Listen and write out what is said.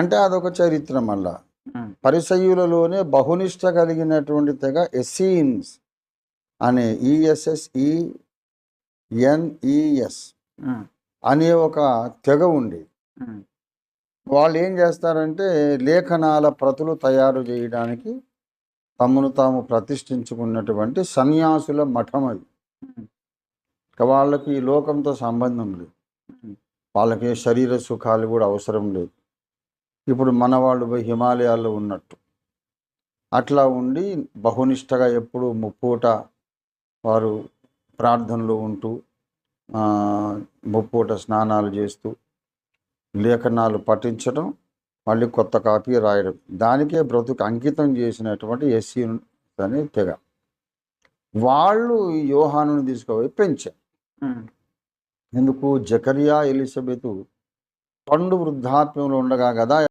అంటే అదొక చరిత్ర మళ్ళా. పరిసయులలోనే బహునిష్ట కలిగినటువంటి తెగ ఎస్సీన్స్ అనే ఈఎస్ఎస్ఈ ఎన్ఈఎస్ అనే ఒక తెగ ఉమ్, వాళ్ళు ఏం చేస్తారంటే లేఖనాల ప్రతులు తయారు చేయడానికి తమను తాము ప్రతిష్ఠించుకున్నటువంటి సన్యాసుల మఠం అది. వాళ్ళకి ఈ లోకంతో సంబంధం లేదు. వాళ్ళకి శరీర సుఖాలు కూడా అవసరం లేదు. ఇప్పుడు మన వాళ్ళు పోయి హిమాలయాల్లో ఉన్నట్టు. అట్లా ఉండి బహునిష్టగా ఎప్పుడు ముప్పూట వారు ప్రార్థనలు ఉంటూ ముప్పూట స్నానాలు చేస్తూ లేఖనాలు పఠించడం మళ్ళీ కొత్త కాపీ రాయడం. దానికే బ్రతుకు అంకితం చేసినటువంటి ఎస్సీ అనే తెగ. వాళ్ళు ఈ యోహానుని తీసుకుపోయి పెంచారు. ఎందుకు? జకరియా ఎలిజబెత్ పండు వృద్ధాప్యంలో ఉండగా కదా